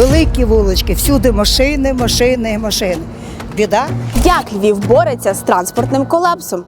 великі вулички, всюди машини, машини, машини. Біда. Як Львів бореться з транспортним колапсом?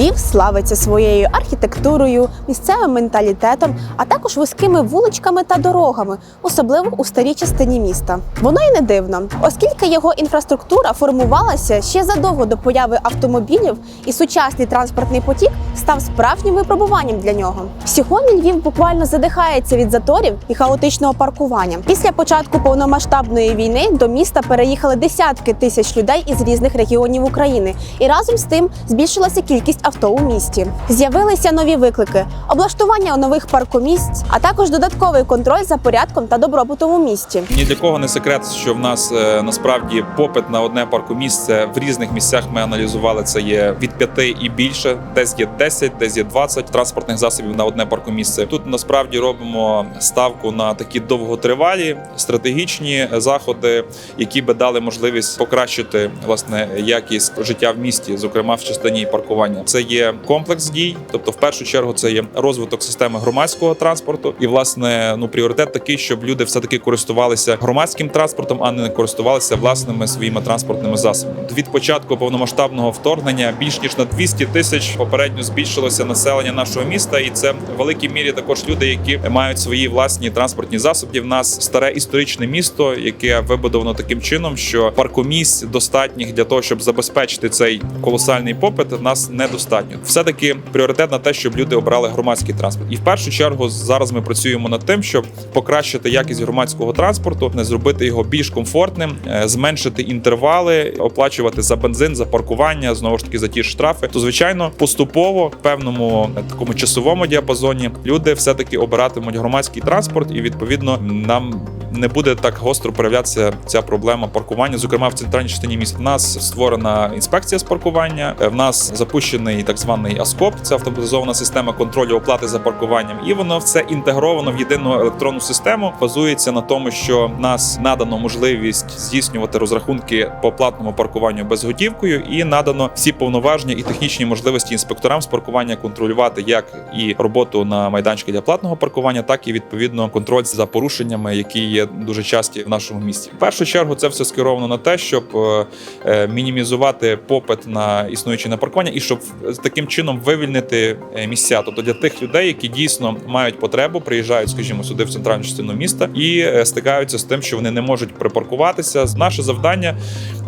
Львів славиться своєю архітектурою, місцевим менталітетом, а також вузькими вуличками та дорогами, особливо у старій частині міста. Воно й не дивно, оскільки його інфраструктура формувалася ще задовго до появи автомобілів, і сучасний транспортний потік став справжнім випробуванням для нього. Сьогодні Львів буквально задихається від заторів і хаотичного паркування. Після початку повномасштабної війни до міста переїхали десятки тисяч людей із різних регіонів України, і разом з тим збільшилася кількість авто у місті. З'явилися нові виклики: облаштування нових паркомісць, а також додатковий контроль за порядком та добробутом у місті. Ні для кого не секрет, що в нас е, насправді попит на одне паркомісце в різних місцях. Ми аналізували це є від 5 і більше, десь є 10, десь є 20 транспортних засобів на одне паркомісце. Тут насправді робимо ставку на такі довготривалі стратегічні заходи, які би дали можливість покращити власне якість життя в місті, зокрема в частині паркування. Це є комплекс дій, тобто в першу чергу це є розвиток системи громадського транспорту, і власне ну пріоритет такий, щоб люди все таки користувалися громадським транспортом, а не користувалися власними своїми транспортними засобами. Від початку повномасштабного вторгнення більш ніж на 200 тисяч попередньо збільшилося населення нашого міста, і це в великій мірі також люди, які мають свої власні транспортні засоби. В нас старе історичне місто, яке вибудовано таким чином, що паркомісць достатніх для того, щоб забезпечити цей колосальний попит, нас недостатньо. Все таки пріоритет на те, щоб люди обрали громадський транспорт. І в першу чергу зараз ми працюємо над тим, щоб покращити якість громадського транспорту, не зробити його більш комфортним, е, зменшити інтервали, оплачувати за бензин, за паркування, знову ж таки за ті ж штрафи. То звичайно, поступово в певному е, такому часовому діапазоні люди все таки обиратимуть громадський транспорт, і відповідно нам. Не буде так гостро проявлятися ця проблема паркування, зокрема в центральній частині міста. В нас створена інспекція з паркування. е, В нас запущений так званий АСКОП, це автоматизована система контролю оплати за паркуванням, і воно все інтегровано в єдину електронну систему. Базується на тому, що нас надано можливість здійснювати розрахунки по платному паркуванню безготівкою, і надано всі повноваження і технічні можливості інспекторам з паркування контролювати як і роботу на майданчику для платного паркування, так і відповідно контроль за порушеннями, які є дуже часті в нашому місті. В першу чергу це все скеровано на те, щоб е, е, мінімізувати попит на існуючі на паркування, і щоб е, таким чином вивільнити місця. Тобто для тих людей, які дійсно мають потребу, приїжджають, скажімо, сюди в центральну частину міста і стикаються з тим, що вони не можуть припаркуватися. Наше завдання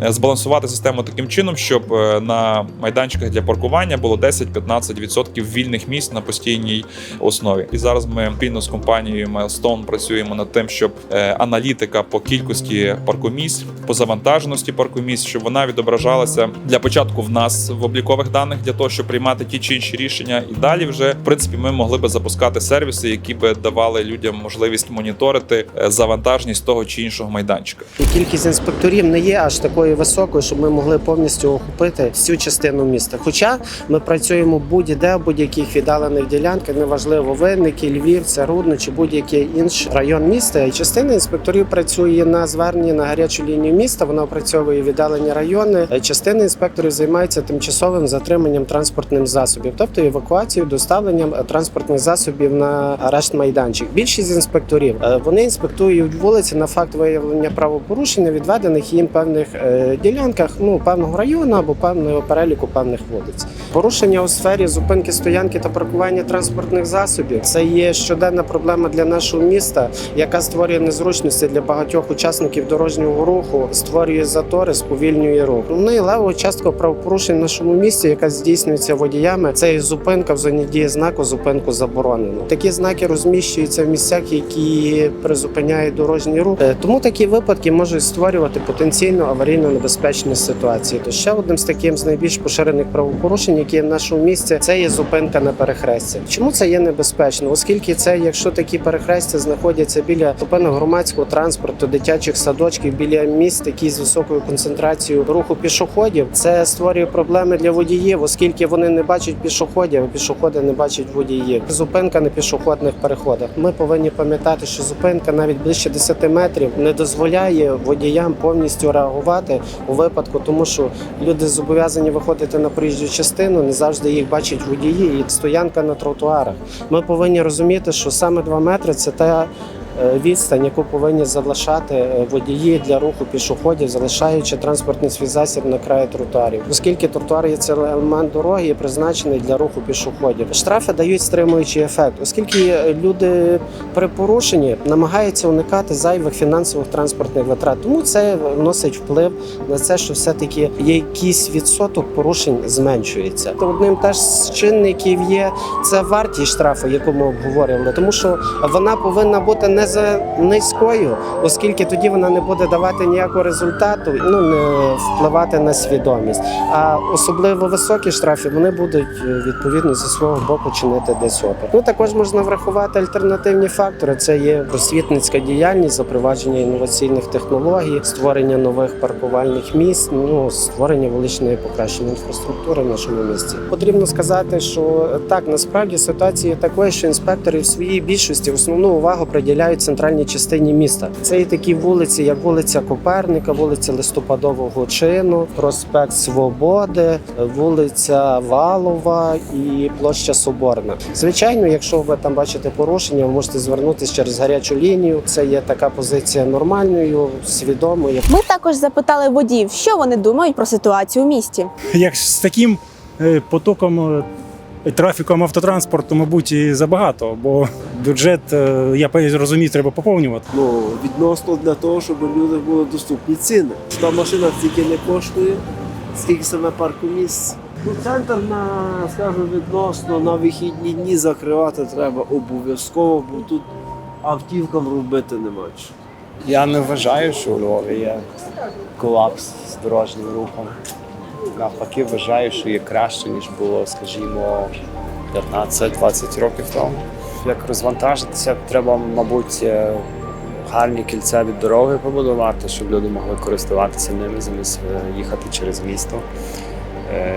збалансувати систему таким чином, щоб на майданчиках для паркування було 10-15% вільних місць на постійній основі. І зараз ми спільно з компанією Milestone працюємо над тим, щоб аналітика по кількості паркомісць, по завантаженості паркомісць, щоб вона відображалася для початку в нас в облікових даних для того, щоб приймати ті чи інші рішення. І далі вже в принципі ми могли би запускати сервіси, які би давали людям можливість моніторити е, завантаженість того чи іншого майданчика. І кількість інспекторів не є аж такою високою, щоб ми могли повністю охопити всю частину міста. Хоча ми працюємо будь-де, будь-яких віддалених ділянках, неважливо винники, Львів, це Рудно чи будь-який інший район міста. І інспекторів працює на зверненні на гарячу лінію міста. Вона опрацьовує віддалені райони. Е, Частина інспекторів займається тимчасовим затриманням транспортних засобів, тобто евакуацією, доставленням е, транспортних засобів на арешт майданчик. Більшість інспекторів е, вони інспектують вулиці на факт виявлення правопорушень відведених їм певних ділянках, ну певного району або певного переліку певних вулиць. Порушення у сфері зупинки, стоянки та паркування транспортних засобів це є щоденна проблема для нашого міста, яка створює незручності для багатьох учасників дорожнього руху, створює затори, сповільнює рух. Ну і левого частка правопорушень в нашому місті, яка здійснюється водіями, це і зупинка в зоні дії знаку зупинку заборонено. Такі знаки розміщуються в місцях, які призупиняють дорожній рух. Е, Тому такі випадки можуть створювати потенційно аварійно небезпечні ситуації. То ще одним з таким з найбільш поширених правопорушень, які є в нашому місті, це є зупинка на перехресті. Чому це є небезпечно? Оскільки це, якщо такі перехрестя знаходяться біля зупинок громадського громадського транспорту, дитячих садочків біля міст, які з високою концентрацією руху пішоходів, це створює проблеми для водіїв, оскільки вони не бачать пішоходів, а пішоходи не бачать водіїв. Зупинка на пішохідних переходах. Ми повинні пам'ятати, що зупинка навіть ближче 10 метрів не дозволяє водіям повністю реагувати у випадку, тому що люди зобов'язані виходити на проїжджу частину, не завжди їх бачать водії і стоянка на тротуарах. Ми повинні розуміти, що саме 2 метри це та відстань, яку повинні залишати е, водії для руху пішоходів, залишаючи транспортний свій засіб на краї тротуарів, оскільки тротуар є це елемент дороги і призначений для руху пішоходів. Штрафи дають стримуючий ефект, оскільки е, люди при порушенні намагаються уникати зайвих фінансових транспортних витрат. Тому це вносить вплив на це, що все-таки якийсь відсоток порушень зменшується. Одним теж з чинників є це вартість штрафу, яку ми обговорювали, тому що вона повинна бути не за низькою, оскільки тоді вона не буде давати ніякого результату, ну не впливати на свідомість. А особливо високі штрафи вони будуть е, відповідно зі свого боку чинити десь опір. Ну також можна врахувати альтернативні фактори. Це є просвітницька діяльність, запровадження інноваційних технологій, створення нових паркувальних місць, ну створення величної покращення інфраструктури в нашому місті. Потрібно сказати, що е, так насправді ситуація є такою, що інспектори в своїй більшості основну увагу приділяють центральній частині міста. Це і такі вулиці, як вулиця Коперника, вулиця Листопадового чину, проспект Свободи, вулиця Валова і площа Соборна. Звичайно, якщо ви там бачите порушення, ви можете звернутися через гарячу лінію. Це є така позиція нормальною, свідомою. Ми також запитали водіїв, що вони думають про ситуацію у місті. як з таким е, потоком е, трафіком автотранспорту, мабуть, і забагато, бо бюджет, е, я розумію, треба поповнювати. Ну, відносно для того, щоб люди були доступні ціни. Та машина стільки не коштує, скільки саме парку місць. Ну, центр на, скажімо, відносно на вихідні дні закривати треба обов'язково, бо тут автівкам робити нема. Я не вважаю, що у Львові є колапс з дорожнім рухом. Навпаки, вважаю, що є краще, ніж було, скажімо, 15-20 років тому. Як розвантажитися, треба, мабуть, е, гарні кільцеві дороги побудувати, щоб люди могли користуватися ними замість е, їхати через місто. Е,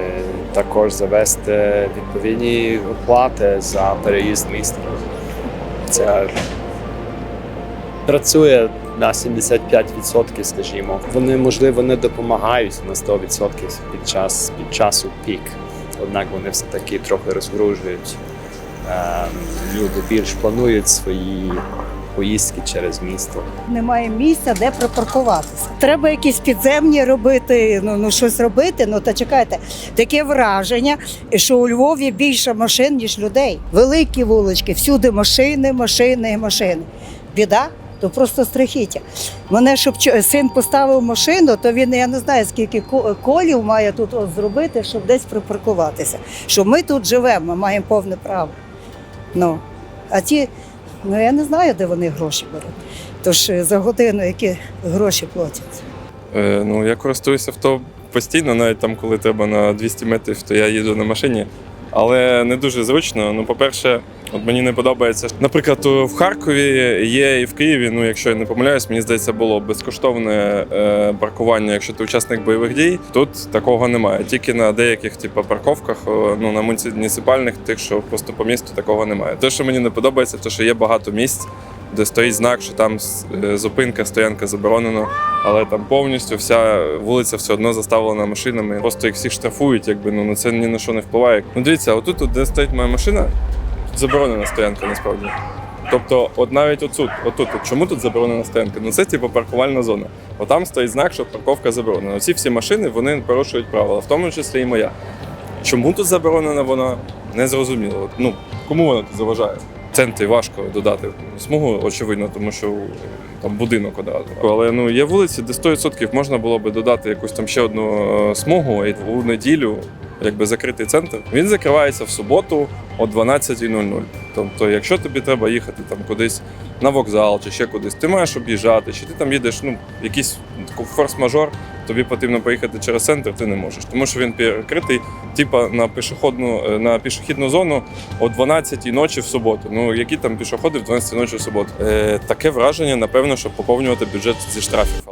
Також завести відповідні оплати за переїзд міста. Це працює на 75%, скажімо. Вони можливо не допомагають на 100% під час під часу пік. Однак вони все таки трохи розгружують. Ем, Люди більш планують свої поїздки через місто. Немає місця, де припаркуватися. Треба якісь підземні робити, ну, ну щось робити. Ну та чекайте, таке враження, що у Львові більше машин, ніж людей. Великі вулички, всюди машини, машини машини. Біда. То просто страхіття. Мене, щоб син поставив машину, то він я не знаю, скільки колів має тут от зробити, щоб десь припаркуватися. Що ми тут живемо, ми маємо повне право. Ну, а ті, ну я не знаю, де вони гроші беруть. Тож е, за годину які гроші платять. Е, ну, я користуюся авто постійно, навіть там, коли треба на 200 метрів, то я їду на машині. Але не дуже зручно. Ну, по-перше, от мені не подобається. Наприклад, в Харкові є і в Києві, ну якщо я не помиляюсь, мені здається, було безкоштовне е, паркування, якщо ти учасник бойових дій. Тут такого немає. Тільки на деяких типу, парковках, ну на муніци- муніципальних, тих, що просто по місту такого немає. Те, що мені не подобається, те, що є багато місць, де стоїть знак, що там е, зупинка, стоянка заборонено але там повністю вся вулиця все одно заставлена машинами. Просто їх всіх штрафують, якби ну на це ні на що не впливає. Ну дивіться, отут, де стоїть моя машина, заборонена стоянка насправді. Тобто, от навіть отут, отут, от чому тут заборонена стоянка? Ну це типу паркувальна зона. Отам стоїть знак, що парковка заборонена. Оці всі машини вони порушують правила, в тому числі і моя. Чому тут заборонена вона? Не зрозуміло. Ну кому вона тут заважає? В центрі важко додати смугу, очевидно, тому що там будинок одразу. Але ну є вулиці, де 100% можна було би додати якусь там ще одну е, смугу і у неділю. Якби закритий центр, він закривається в суботу о 12.00. Тобто, якщо тобі треба їхати там кудись на вокзал чи ще кудись, ти маєш об'їжджати, чи ти там їдеш, ну, якийсь форс-мажор, тобі потрібно поїхати через центр, ти не можеш, тому що він перекритий, типа на пішохідну е, на пішохідну зону о 12 ночі в суботу. Ну які там пішоходи в 12 ночі в суботу? Е, таке враження, напевно, щоб поповнювати бюджет зі штрафів.